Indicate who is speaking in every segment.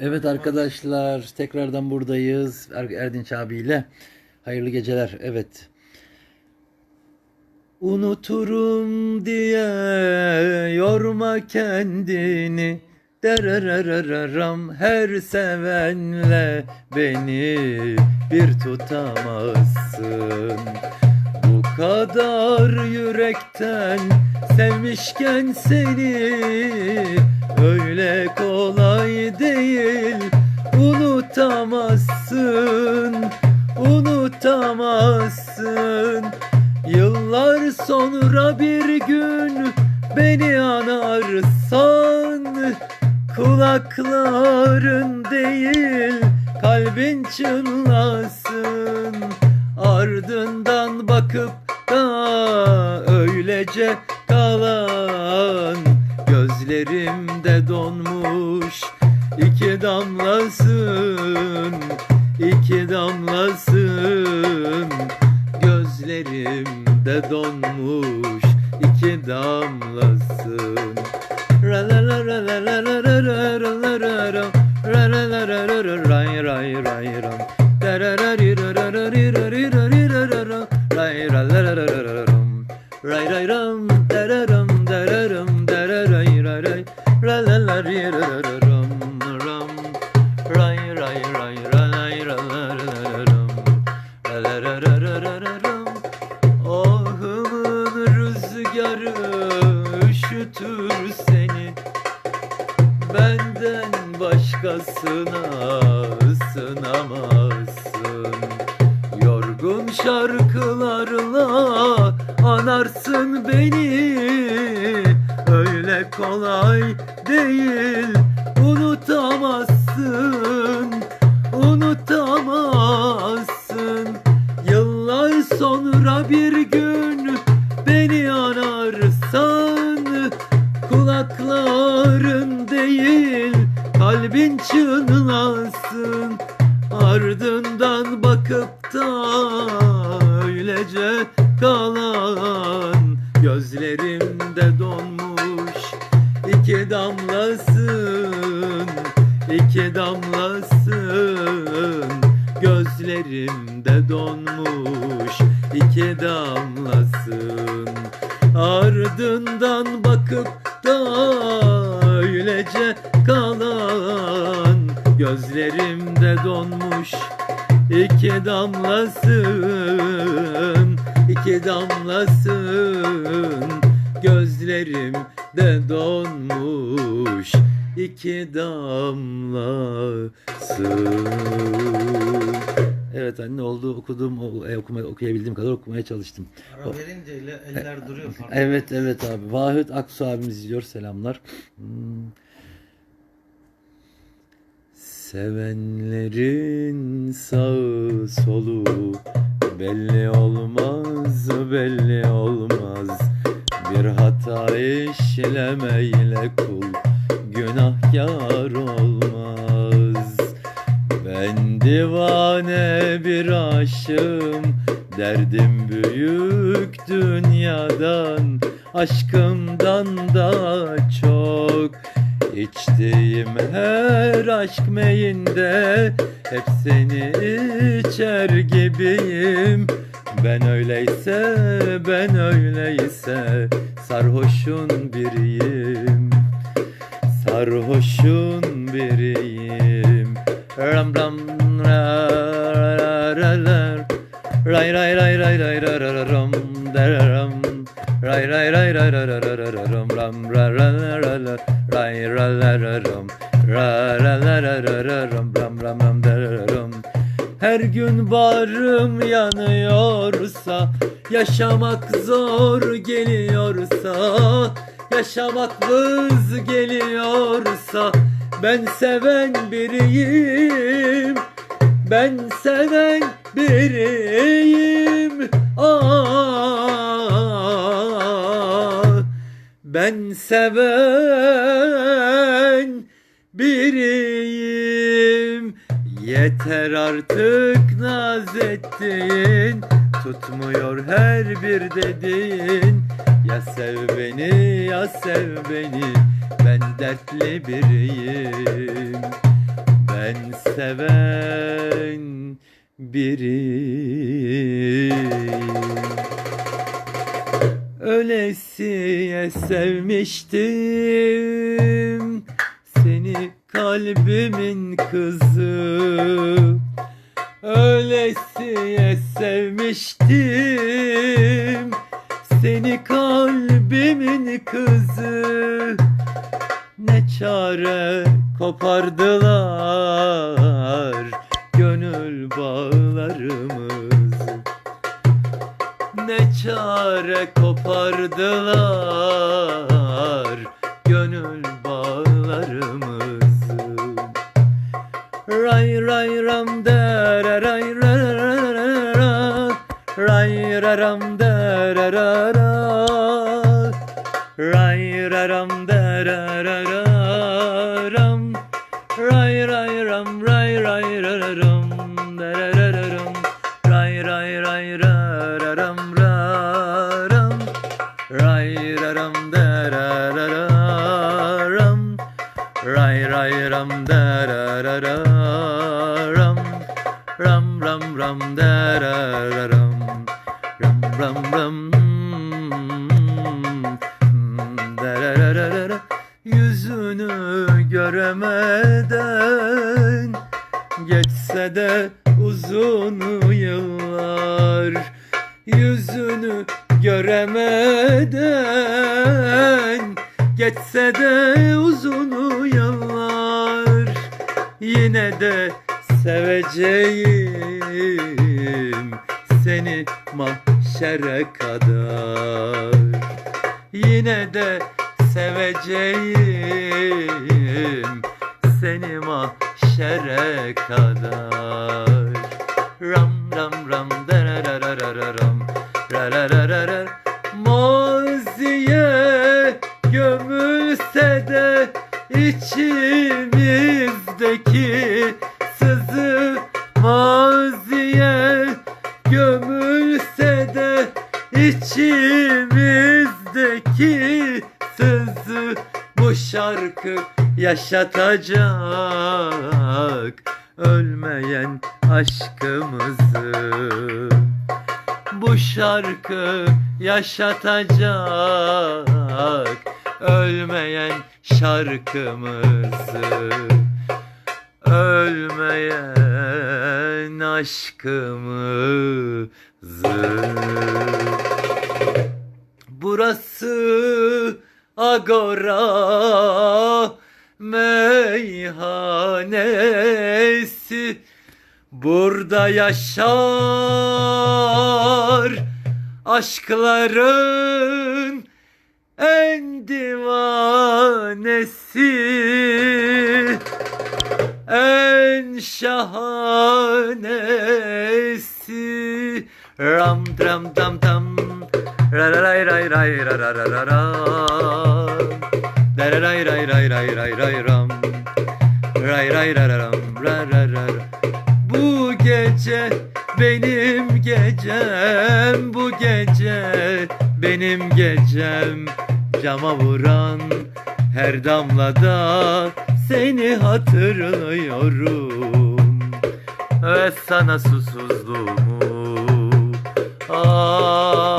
Speaker 1: Evet arkadaşlar tekrardan buradayız Er- Erdinç abiyle. Hayırlı geceler. Evet. Unuturum diye yorma kendini. Derereraram her sevenle beni bir tutamazsın. Bu kadar yürekten sevmişken seni öyle kolay değil. Unutamazsın unutamazsın. Yıllar sonra bir gün beni anarsan kulakların değil kalbin çınlasın. Ardından bakıp da öylece kalan gözlerimde donmuş iki damlasın iki damlasın gözlerimde donmuş iki damlasın Ra la la la la la la la la la la la. Ra la la la la la ray ray ray. Da ra ra ra ra ra ri ra ri ra ri ra ra ra. Ray ra da öylece kalan. Gözlerimde donmuş iki damlasın iki damlasın. Gözlerimde donmuş iki damlasın Evet anne oldu okudum o- e, okuma, okuyabildiğim kadar okumaya çalıştım.
Speaker 2: Ara verince ile eller duruyor fark
Speaker 1: Evet evet abi. Vahit Aksu abimiz izliyor. Selamlar. Hmm. Sevenlerin sağı solu belli olmaz belli olmaz bir hata işlemeyle kul günahkar olmaz divane bir aşığım Derdim büyük dünyadan Aşkımdan da çok. İçtiğim her aşk meyinde Hep seni içer gibiyim. Ben öyleyse ben öyleyse Sarhoşun biriyim. Sarhoşun biriyim. Ram ram ra ra ra ra Ray ray ray ray ray ra ra ra ram ra ram Ray ray ray ray ra ra ra ra ra ram ram ra ra ra la Ray ra ra ram Ra ra ra ra ra ram ram ram ram ra ra ram her gün barım yanıyorsa Yaşamak zor geliyorsa Yaşamak vız geliyorsa Ben seven biriyim Ben seven biriyim. Ah, ben seven biriyim. Yeter artık naz ettiğin Tutmuyor her bir dediğin. Ya sev beni ya sev beni Ben dertli biriyim seven biri. Ölesiye sevmiştim Seni kalbimin kızı. Ölesiye sevmiştim Seni kalbimin kızı. Ne çare kopardılar uzun yıllar Yine de seveceğim Seni mahşere kadar. Yine de seveceğim seni mahşere kadar. Ram ram ram dararararam rararararar Maziye gömülse de içimizdeki sızı Maziye gömülse de içimizdeki sızı bu şarkı yaşatacak ölmeyen aşkımızı. Bu şarkı yaşatacak ölmeyen şarkımızı ölmeyen aşkımızı. Burası Agora meyhanesi. Burada yaşar aşkların en divanesi en şahanesi. Ram dram dam dam. Ra ra ray ray ray ra ra ra ra ra. Da ra ray ray ray ray ray ram. Ray ray ra ra ram. Ra ra ra ra bu gece benim gecem bu gece benim gecem. Cama vuran her damlada seni hatırlıyorum. Ve sana susuzluğumu ah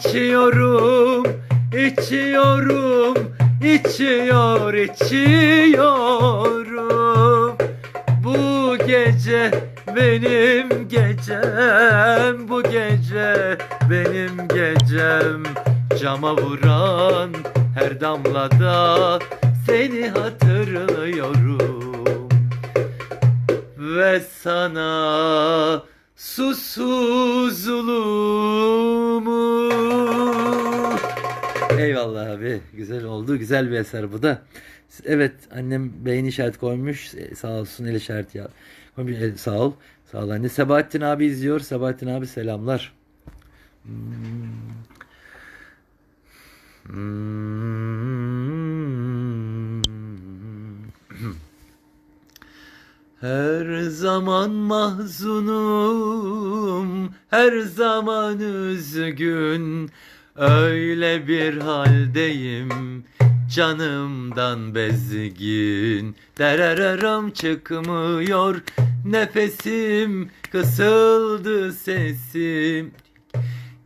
Speaker 1: içiyorum, içiyorum, içiyor, içiyorum. Bu gece benim gecem, bu gece benim gecem. Cama vuran her damlada seni hatırlıyorum ve sana susuzluğumu. Eyvallah abi. Güzel oldu. Güzel bir eser bu da. Evet annem beğeni işareti koymuş. E, sağ olsun el işareti ya. Koymuş. E, sağ ol. Sağ ol anne. Sebahattin abi izliyor. Sebahattin abi selamlar. Hmm. Hmm. Her zaman mahzunum, her zaman üzgün, öyle bir haldeyim, canımdan bezgin. Dererem çıkmıyor nefesim, kısıldı sesim.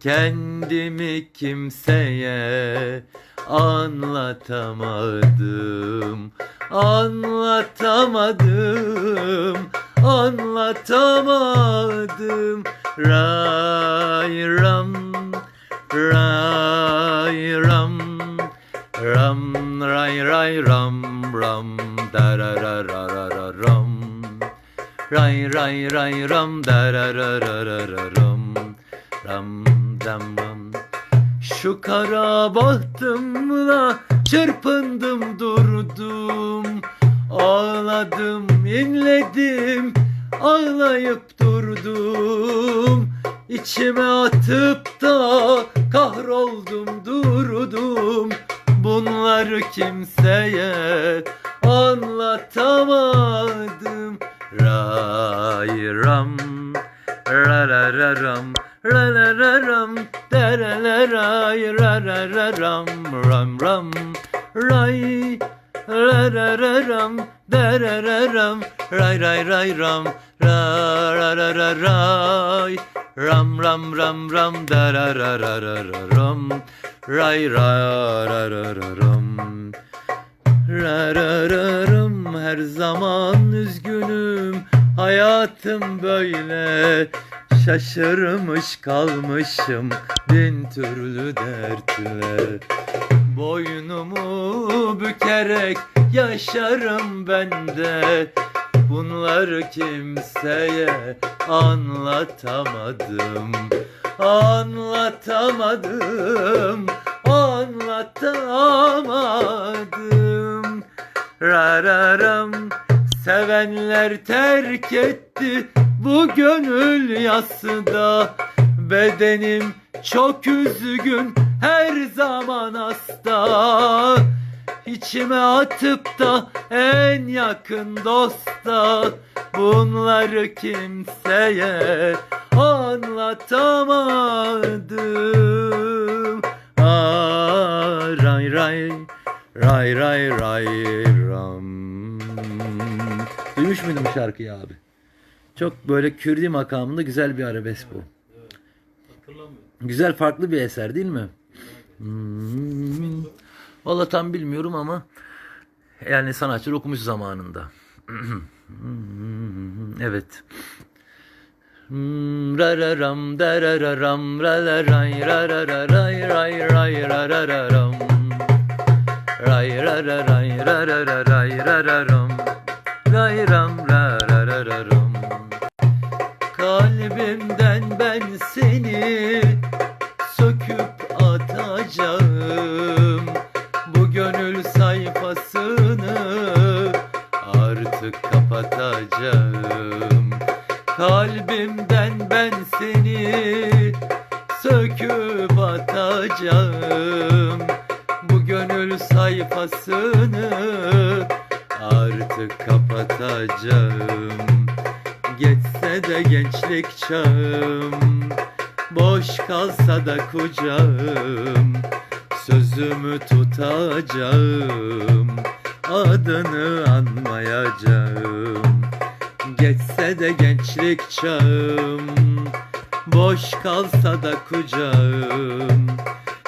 Speaker 1: Kendimi kimseye anlatamadım. Anlatamadım Anlatamadım. Ray ram Ray ram Ram ray ray ram ram Darararararam Ray ray ray ram darararararam Ram dam ram Şu kara bahtımla çırpındım durdum. Ağladım inledim ağlayıp durdum. İçime atıp da kahroldum durdum. Bunları kimseye anlatamadım. Ray ram Rarararam Rarararam Daralaray Rarararam Ram ram Ray Rarararam Darararam Ray ray ray ram Rarararay Ram ram ram ram Dararararam Ray rarararam Rarararım her zaman üzgünüm Hayatım böyle Şaşırmış kalmışım. Bin türlü dertle Boynumu bükerek yaşarım ben de. Bunları kimseye anlatamadım Anlatamadım Anlatamadım. Rararam Sevenler terk etti bu gönül yasında Bedenim çok üzgün her zaman hasta. İçime atıp da en yakın dosta Bunları kimseye anlatamadım. Aa, Ray ray ray ray ray ram. Duymuş muydun bu şarkıyı abi? Çok böyle Kürdi makamında güzel bir arabesk bu. Güzel farklı bir eser değil mi? Hmm. Valla tam bilmiyorum ama yani sanatçılar okumuş zamanında. evet. Rararam darararam rararay rararay ray ray rararam Ray rararay rararay rararam Ray ram rarararam Kalbimden ben seni de gençlik çağım. Boş kalsa da kucağım.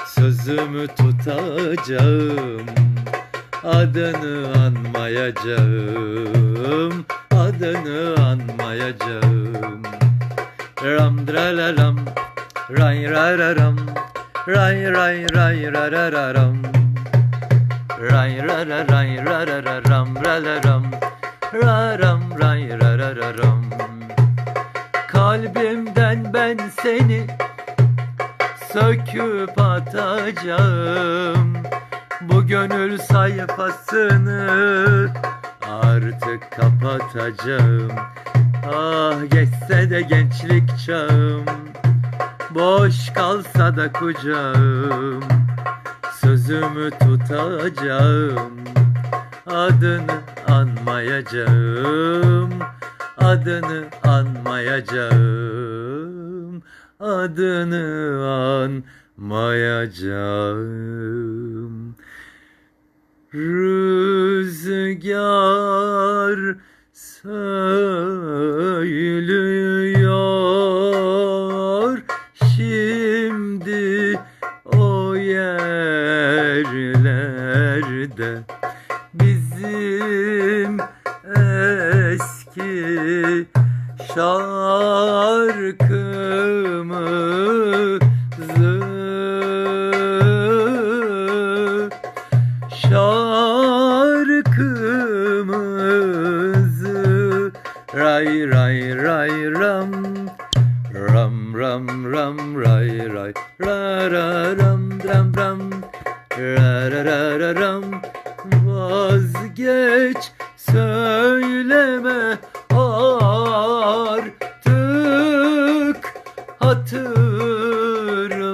Speaker 1: Sözümü tutacağım. Adını anmayacağım. Adını anmayacağım. Ram dralaram Ray rararam Ray ray ray rararam Ray rararay rarararam ralaram Raram ray rarararam Kalbimden ben seni söküp atacağım. Bu gönül sayfasını artık kapatacağım. Ah geçse de gençlik çağım Boş kalsa da kucağım. Sözümü tutacağım Adını anmayacağım. Adını anmayacağım. Adını anmayacağım. Rüzgar söylüyor. Şimdi o yerlerde Ciao. hatırlatma.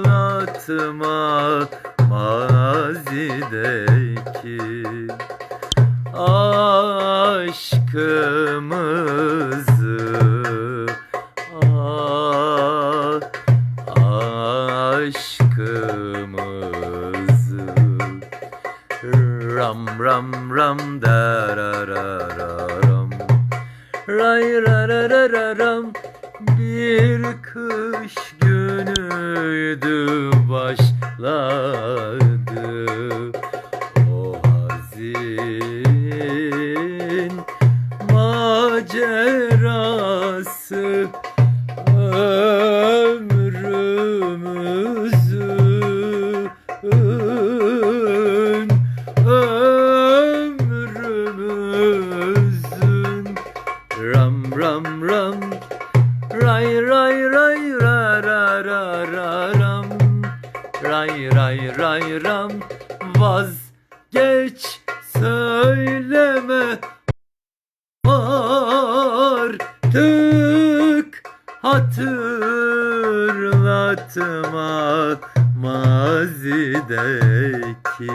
Speaker 1: mazideki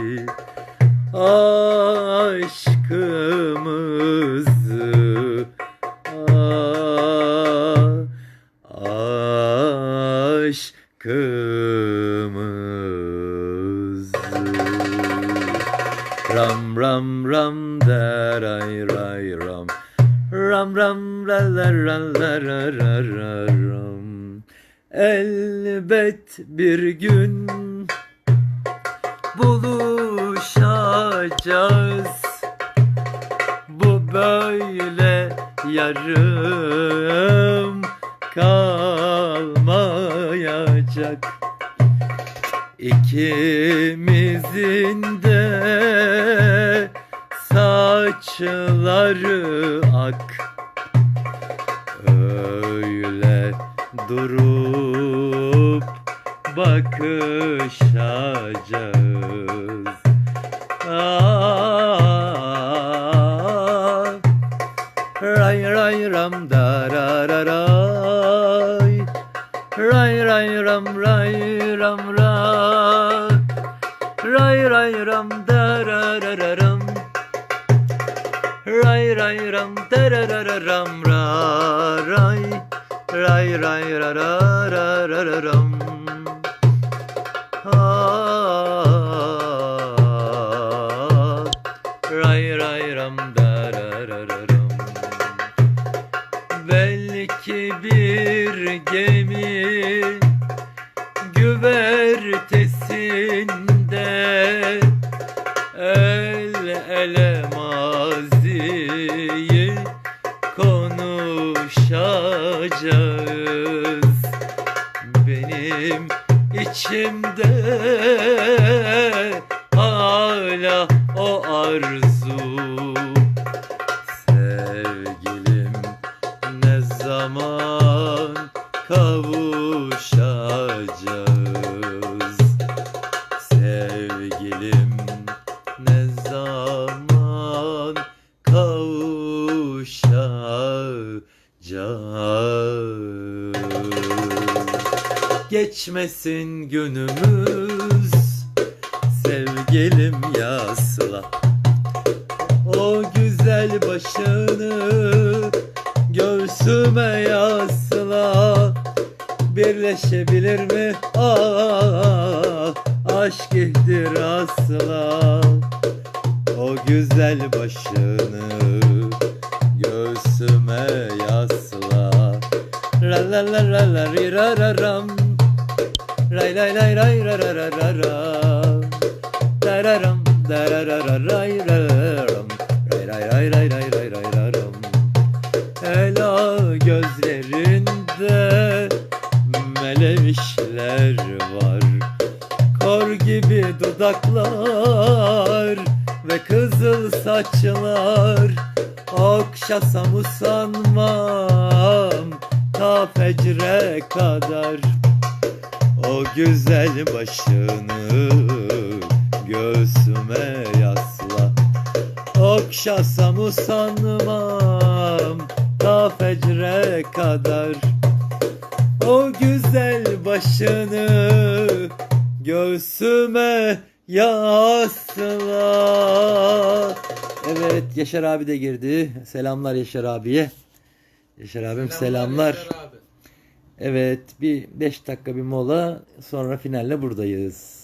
Speaker 1: aşkımı kalmayacak. İkimizin de saçları ak. Öyle durup bakın Ray ray ram tararara ram ra ray. Ray ray ra ra ra ra ram. düşmesin günümüz Sevgilim yasla. O güzel başını Göğsüme yasla. Birleşebilir mi? Ah Aşk ihtirasla O güzel başını Göğsüme yasla. La la la la la ri ra ra ram. Ray ray ray ray ra ra ra ra ra. Dararam darararay raram Ray ray ray ray ray ray ray raram Ela gözlerinde melemişler var. Kor gibi dudaklar ve kızıl saçlar. Okşasam usanmam ta fecre kadar o güzel başını göğsüme yasla Okşasam usanmam ta fecre kadar O güzel başını göğsüme yasla Evet Yaşar abi de girdi. Selamlar Yaşar abiye. Yaşar abim selamlar.
Speaker 2: Yaşar abi.
Speaker 1: Evet bir 5 dakika bir mola sonra finalle buradayız.